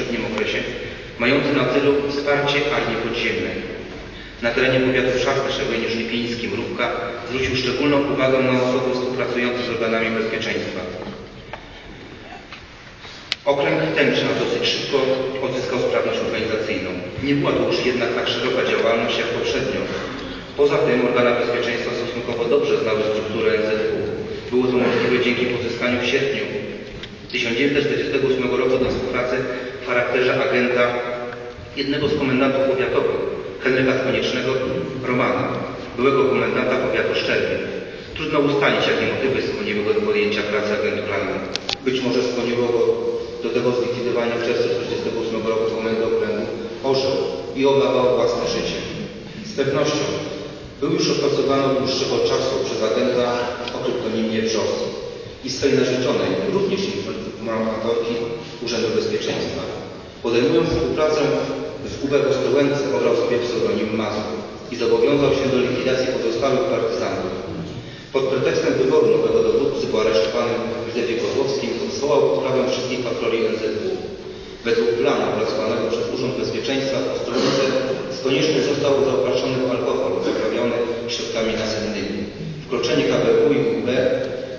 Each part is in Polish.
poprzednim okresie, mający na celu wsparcie Armii Podziemnej. Na terenie powiatów szarpeszego i Niżlipińskim Rówka zwrócił szczególną uwagę na osoby współpracujące z organami bezpieczeństwa. Okręg Tęcza dosyć szybko odzyskał sprawność organizacyjną. Nie była to już jednak tak szeroka działalność jak poprzednio. Poza tym organa bezpieczeństwa stosunkowo dobrze znały strukturę NZW. Było to możliwe dzięki pozyskaniu w sierpniu 1948 roku do współpracy charakterze agenta jednego z komendantów powiatowych, Henryka Koniecznego Romana, byłego komendanta powiatu Szczerbin. Trudno ustalić, jakie motywy skłoniły go do podjęcia pracy agenturalnej. Być może skłoniło go do tego zlikwidowania w czerwcu 1948 roku komendy okręgu Orzeł i obawa o własne życie. Z pewnością był już opracowany od dłuższego czasu przez agenta o kryptonimie Brzos i swej narzeczonej, również informatorki Urzędu Bezpieczeństwa. Podejmując współpracę w UB Ostrołęce obrał sobie pseudonim Mazur i zobowiązał się do likwidacji pozostałych partyzantów. Pod pretekstem wyboru nowego dowódcy po aresztowanym Józefie Kozłowskim zwołał odprawę wszystkich patroli NZW. Według planu opracowanego przez Urząd Bezpieczeństwa w Ostrołęce konieczny został zaopatrzony w alkohol zaprawiony środkami nasennymi. Wkroczenie KBU i UB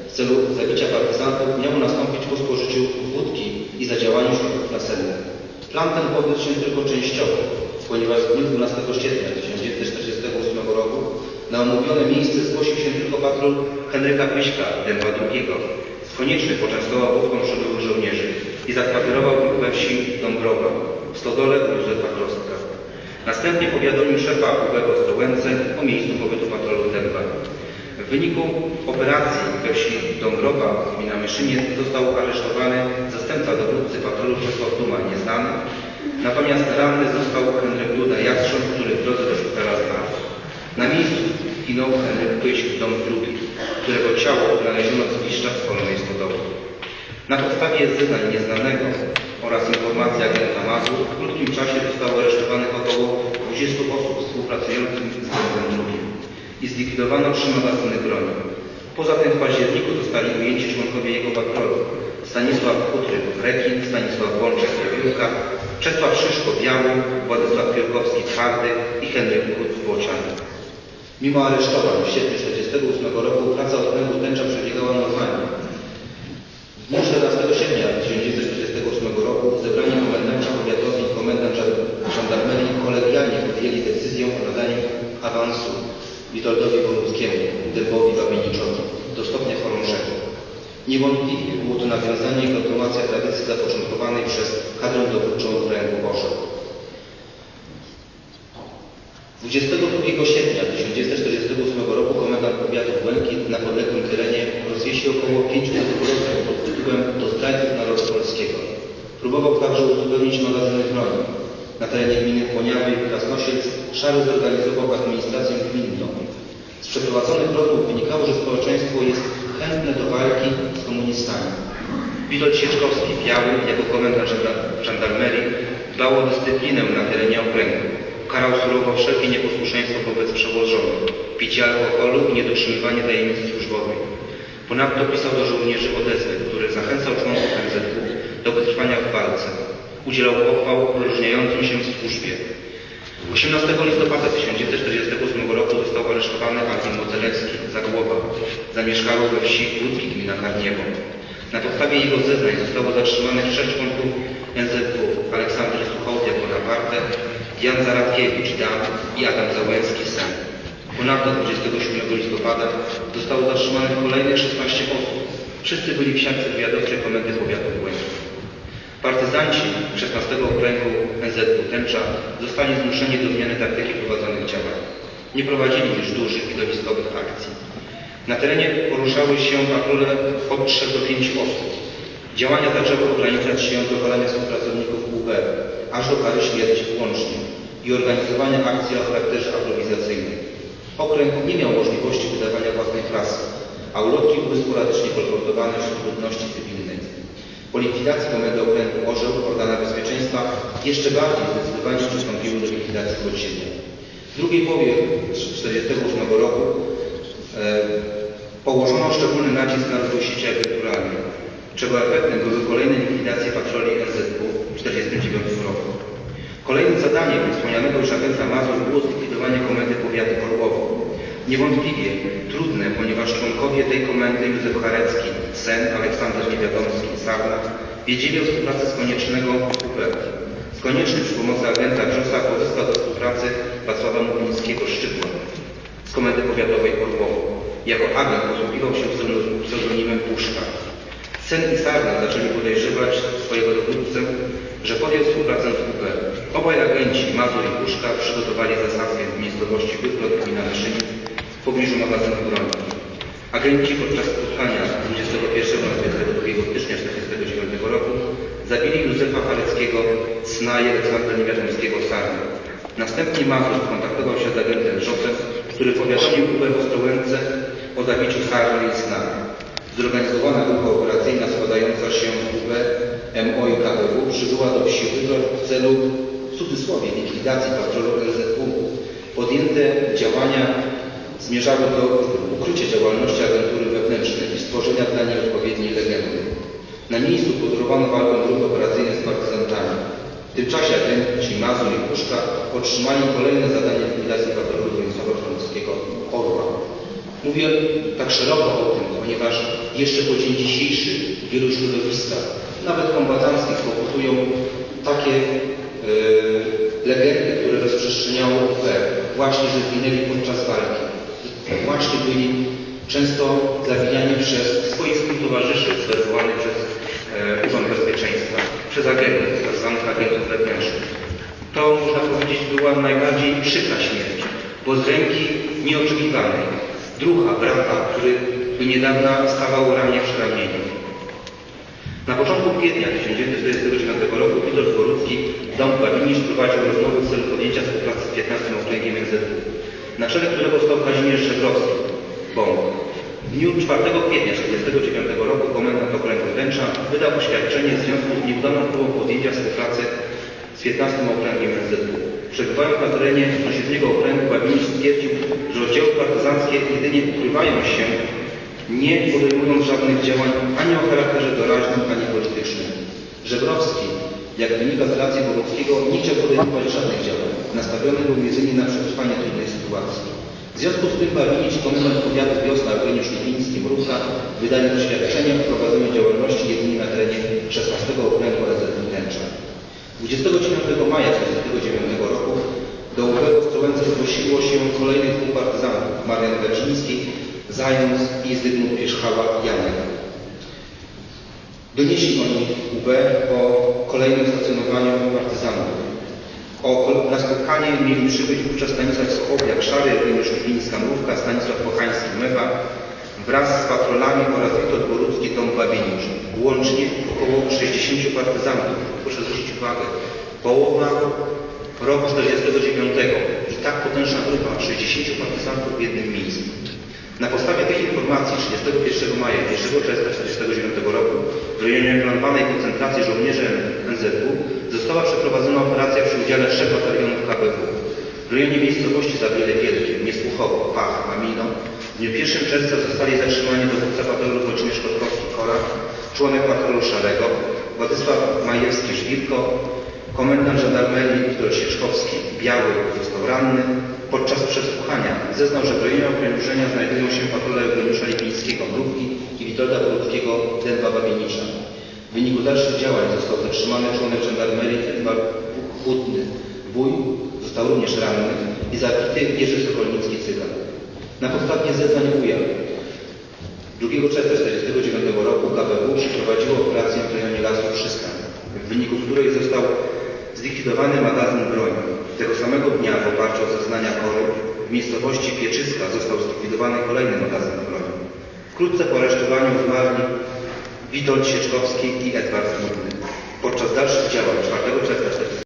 w celu zabicia partyzantów miało nastąpić po spożyciu wódki i zadziałaniu środków nasennych. Plan ten powiódł się tylko częściowo, ponieważ w dniu 12 sierpnia 1948 roku na omówione miejsce zgłosił się tylko patrol Henryka Pyśka, Dęba II. Z koniecznych poczęstował wódką przybyłych żołnierzy i zakwaterował ich we wsi Dąbrowa, w stodole Józefa Klostka. Następnie powiadomił szefa UB Ostrołęce o miejscu pobytu patrolu Dęba. W wyniku operacji we wsi Dąbrowa, gmina Myszynie, został aresztowany zastępca dowódcy patrolu Czesław Duma, nieznany. Natomiast ranny został Henryk Duda Jastrząb, który w drodze do szpitala zmarł. Na miejscu zginął Henryk Pyś, dom drugi, którego ciało odnaleziono w polnej stodoły. Na podstawie zeznań nieznanego oraz informacji agenta Mazur w krótkim czasie zostało aresztowanych około 20 osób współpracujących z Dębem drugim i zlikwidowano trzy magazyny broni. Poza tym w październiku zostali ujęci członkowie jego patrolu Stanisław Kutryk Rekin, Stanisław Bączek Jawiórka, Czesław Szyszko Biały, Władysław Piórkowski Twardy i Henryk Kut Bocian. Mimo aresztowań w sierpniu 1948 roku praca okręgu tęcza przebiegała normalnie. W dniu 14 sierpnia 1948 roku zebrani komendanci powiatowi i komendant żandarmerii kolegialnie podjęli decyzję o nadaniu awansu Witoldowi Boruckiemu, Dębowi chorążego. Niewątpliwie było to nawiązanie i kontynuacja tradycji zapoczątkowanej przez kadrę dowódczą okręgu Orzeł. 22 sierpnia 1948 roku komendant powiatu Błękit na podległym terenie rozwiesił około 500 ulotków pod tytułem Do zdrajców narodu polskiego. Próbował także uzupełnić magazyny broni. Na terenie gminy Poniawy i Krasnosielc Szary zorganizował administrację gminną. Z przeprowadzonych rozmów wynikało, że społeczeństwo jest chętne do walki z komunistami. Witold Sieczkowski, biały, jako komendant żandarmerii, dbał o dyscyplinę na terenie okręgu. Karał surowo wszelkie nieposłuszeństwo wobec przełożonych, picie alkoholu i niedotrzymywanie tajemnicy służbowej. Ponadto pisał do żołnierzy odezwy, który zachęcał członków MZW do wytrwania w walce. Udzielał pochwał wyróżniającym się w służbie. 18 listopada 1948 roku został aresztowany Alvin Mocelecki, Zagłoba, zamieszkały we wsi Łódzki, gmina Karniewo. Na podstawie jego zeznań zostało zatrzymanych trzech członków NZW, Aleksander Suchołtek Bonaparte, Jan Zaradkiewicz, Dan i Adam Załęcki, syn. Ponadto 27 listopada zostało zatrzymanych kolejnych 16 osób. Wszyscy byli w siatce wywiadowczej Komendy Powiatu Błękit. Partyzanci 16 okręgu NZW Tęcza zostali zmuszeni do zmiany taktyki prowadzonych działań. Nie prowadzili już dużych widowiskowych akcji. Na terenie poruszały się patrole od 3 do 5 osób. Działania zaczęły ograniczać się do walania współpracowników UB, aż do kary śmierci włącznie i organizowania akcji o charakterze aprowizacyjnym. Okręg nie miał możliwości wydawania własnej prasy, a ulotki były sporadycznie kolportowane wśród ludności cywilnej. Po likwidacji komendy okręgu Orzeł organa bezpieczeństwa jeszcze bardziej zdecydowanie przystąpiły do likwidacji podziemia. W drugiej połowie 1948 roku e, położono szczególny nacisk na rozwój sieci agenturalnej. czego efektem były kolejne likwidacje patroli NZW w 1949 roku. Kolejnym zadaniem wspomnianego już agenta Mazur było zlikwidowanie komendy powiatu Orłowo. Niewątpliwie trudne, ponieważ członkowie tej komendy Józef Charecki, Sen, Aleksander Niewiadomski Sarna wiedzieli o współpracy z Koniecznego UP. Z Konieczny przy pomocy agenta Brzosa pozyskał do współpracy Wacława Mubińskiego Szczypła z Komendy Powiatowej Orłowo. Jako agent posługiwał się pseudonimem Puszka. Sen i Sarna zaczęli podejrzewać swojego dowódcę, że podjął współpracę z UP. Obaj agenci, Mazur i Puszka, przygotowali zasadzkę w miejscowości Wyplot gmina Myszynic w pobliżu magazynu broni. Agenci podczas spotkania 21 na 22 stycznia 1949 roku zabili Józefa Chareckiego, Sna i Aleksandra Niewiadomskiego Sarny. Następnie Mazur skontaktował się z agentem Rzosem, który powiadomił UB w Ostrołęce o zabiciu Sarny i Sna. Zorganizowana grupa operacyjna składająca się z UB, MO i KBW przybyła do wsi Wydor w celu, w cudzysłowie, likwidacji patrolu LZW. Podjęte działania zmierzały do ukrycia działalności agentury wewnętrznej i stworzenia dla niej odpowiedniej legendy. Na miejscu podorowano walkę grupy operacyjnej z partyzantami. W tym czasie agenci Mazur i Puszka otrzymali kolejne zadanie likwidacji patrolu Województwa Orła. Mówię tak szeroko o tym, ponieważ jeszcze po dzień dzisiejszy w wielu środowiskach, nawet kombatanckich, pokutują takie e, legendy, które rozprzestrzeniało UP, właśnie, że zginęli podczas walki. Właśnie byli często zabijani przez swoich współtowarzyszy, zwerbowanych przez e, Bezpieczeństwa, przez agentów, tzw. agentów wewnętrznych. To, można powiedzieć, była najbardziej przykra śmierć, bo z ręki nieoczekiwanej druha, brata, który do niedawna stawał ramię przy ramieniu. Na początku kwietnia 1949 roku Witold Borucki, dom Babinisz prowadził rozmowy w celu podjęcia współpracy z 15 okręgiem NZW, na czele którego stał Kazimierz Żebrowski, BOMB. W dniu 4 kwietnia 1949 roku komendant okręgu Wręcza wydał oświadczenie w związku z nieudaną próbą podjęcia współpracy z 15 okręgiem NZW. Przebywając na terenie sąsiedniego okręgu Babinisz stwierdził, że oddziały partyzanckie jedynie ukrywają się nie podejmując żadnych działań ani o charakterze doraźnym, ani politycznym. Żebrowski, jak wynika z relacji Bobrowskiego, nie chciał podejmować żadnych działań. Nastawiony był jedynie na przetrwanie trudnej sytuacji. W związku z tym Barwinic, komendant powiatu Wiosna Eugeniusz Lipiński Mrówka wydali oświadczenie o prowadzeniu działalności jedynie na terenie 16 okręgu rezerwy Wnętrza. 29 maja 1949 roku do w Ostrołęce zgłosiło się kolejnych dwóch partyzantów, Marian Gaciński Zając i Zygmunt Pierzchała Janek. Donieśli oni UB o kolejnym stacjonowaniu partyzantów. O, na spotkanie mieli przybyć wówczas Stanisław Sochowiak, Szary, Eugeniusz Lipińska Mrówka, Stanisław Pochański Mewa wraz z patrolami oraz Witold Borucki Tom Babieniusz. Łącznie około 60 partyzantów. Proszę zwrócić uwagę, połowa roku 49 i tak potężna grupa 60 partyzantów w jednym miejscu. Na podstawie tych informacji 31 maja i 1 czerwca 1949 roku w rejonie planowanej koncentracji żołnierzy NZW została przeprowadzona operacja przy udziale trzech batalionów KBW. W rejonie miejscowości Zabiele Wielkie, Niesłuchowo, Pach, Mamino w dniu 1 czerwca zostali zatrzymani dowódca patrolu Wojciech Szkotkowski Kora, członek patrolu Szarego, Władysław Majewski-Żwirko, komendant żandarmerii Witold Sieczkowski Biały został ranny, Podczas przesłuchania zeznał, że w rejonie okrężenia znajdują się patrole Eugeniusza Lipińskiego Mrówki i Witolda Boruckiego Dęba Babienicza. W wyniku dalszych działań został zatrzymany członek żandarmerii Edward Chudny. Wuj został również ranny i zabity Jerzy Sokolnicki Cygan. Na podstawie zeznań wuja 2 czerwca 1949 roku KBW przeprowadziło operację w rejonie lasu Przystań, w wyniku której został zlikwidowany magazyn broni. Tego samego dnia w oparciu o zeznania Kory w miejscowości Pieczyska został zlikwidowany kolejny magazyn broni. Wkrótce po aresztowaniu zmarli Witold Sieczkowski i Edward Smutny. Podczas dalszych działań 4 czerwca